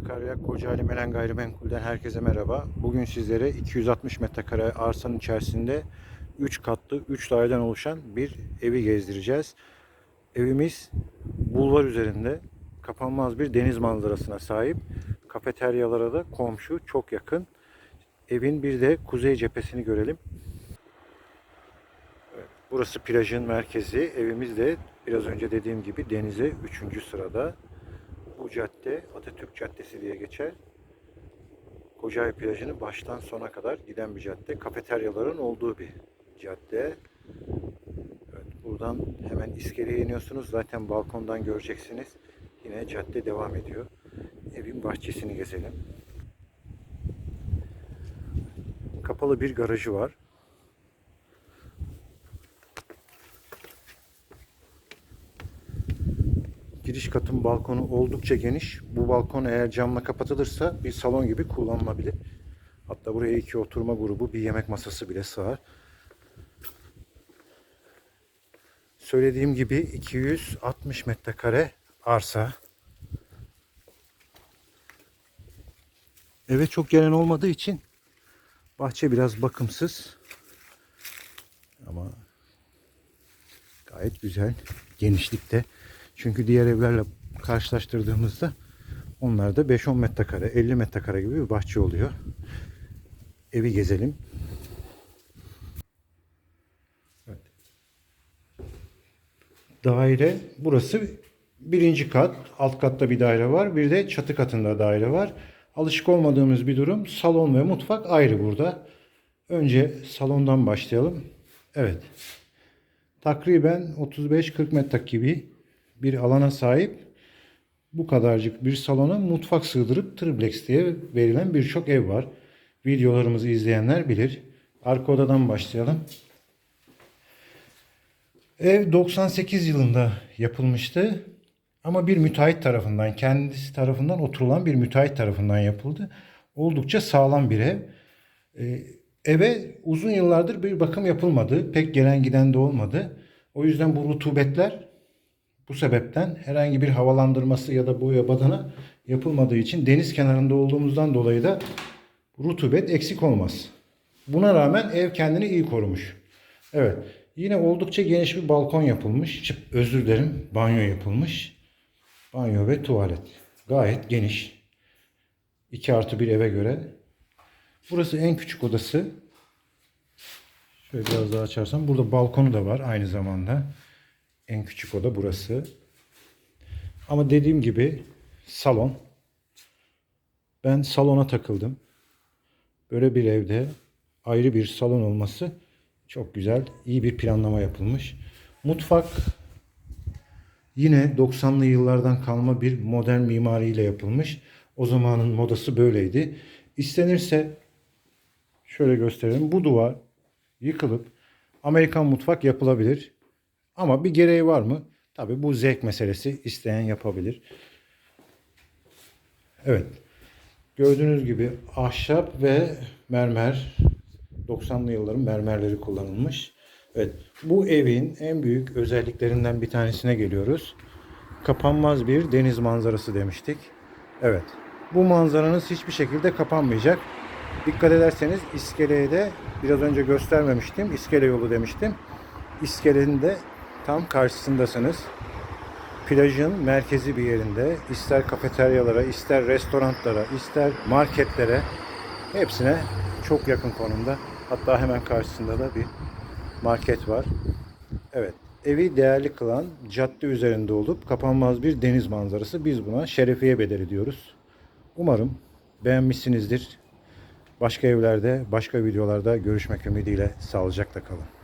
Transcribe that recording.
Sakarya Kocaeli Melen Gayrimenkul'den herkese merhaba. Bugün sizlere 260 metrekare arsanın içerisinde 3 katlı 3 daireden oluşan bir evi gezdireceğiz. Evimiz bulvar üzerinde kapanmaz bir deniz manzarasına sahip. Kafeteryalara da komşu çok yakın. Evin bir de kuzey cephesini görelim. Burası plajın merkezi. Evimiz de biraz önce dediğim gibi denize 3. sırada. Bu cadde Atatürk Caddesi diye geçer. Kocaeli plajını baştan sona kadar giden bir cadde. Kafeteryaların olduğu bir cadde. Evet, buradan hemen iskeleye iniyorsunuz. Zaten balkondan göreceksiniz. Yine cadde devam ediyor. Evin bahçesini gezelim. Kapalı bir garajı var. Giriş katın balkonu oldukça geniş. Bu balkon eğer camla kapatılırsa bir salon gibi kullanılabilir. Hatta buraya iki oturma grubu, bir yemek masası bile sığar. Söylediğim gibi 260 metrekare arsa. Eve çok gelen olmadığı için bahçe biraz bakımsız. Ama gayet güzel genişlikte. Çünkü diğer evlerle karşılaştırdığımızda onlarda 5-10 metrekare, 50 metrekare gibi bir bahçe oluyor. Evi gezelim. Evet. Daire burası birinci kat. Alt katta bir daire var. Bir de çatı katında daire var. Alışık olmadığımız bir durum. Salon ve mutfak ayrı burada. Önce salondan başlayalım. Evet. Takriben 35-40 metre gibi bir alana sahip bu kadarcık bir salona mutfak sığdırıp triplex diye verilen birçok ev var. Videolarımızı izleyenler bilir. Arka odadan başlayalım. Ev 98 yılında yapılmıştı. Ama bir müteahhit tarafından, kendisi tarafından oturulan bir müteahhit tarafından yapıldı. Oldukça sağlam bir ev. Ee, eve uzun yıllardır bir bakım yapılmadı. Pek gelen giden de olmadı. O yüzden bu rutubetler bu sebepten herhangi bir havalandırması ya da boya badana yapılmadığı için deniz kenarında olduğumuzdan dolayı da rutubet eksik olmaz. Buna rağmen ev kendini iyi korumuş. Evet. Yine oldukça geniş bir balkon yapılmış. Özür dilerim. Banyo yapılmış. Banyo ve tuvalet. Gayet geniş. 2 artı bir eve göre. Burası en küçük odası. Şöyle biraz daha açarsam. Burada balkonu da var aynı zamanda. En küçük oda burası. Ama dediğim gibi salon. Ben salona takıldım. Böyle bir evde ayrı bir salon olması çok güzel. iyi bir planlama yapılmış. Mutfak yine 90'lı yıllardan kalma bir modern mimariyle yapılmış. O zamanın modası böyleydi. İstenirse şöyle gösterelim. Bu duvar yıkılıp Amerikan mutfak yapılabilir. Ama bir gereği var mı? Tabii bu zevk meselesi. isteyen yapabilir. Evet. Gördüğünüz gibi ahşap ve mermer 90'lı yılların mermerleri kullanılmış. Evet. Bu evin en büyük özelliklerinden bir tanesine geliyoruz. Kapanmaz bir deniz manzarası demiştik. Evet. Bu manzaranız hiçbir şekilde kapanmayacak. Dikkat ederseniz iskeleye de biraz önce göstermemiştim. İskele yolu demiştim. İskelenin de tam karşısındasınız. Plajın merkezi bir yerinde ister kafeteryalara, ister restoranlara, ister marketlere hepsine çok yakın konumda. Hatta hemen karşısında da bir market var. Evet, evi değerli kılan cadde üzerinde olup kapanmaz bir deniz manzarası. Biz buna şerefiye bedeli diyoruz. Umarım beğenmişsinizdir. Başka evlerde, başka videolarda görüşmek ümidiyle sağlıcakla kalın.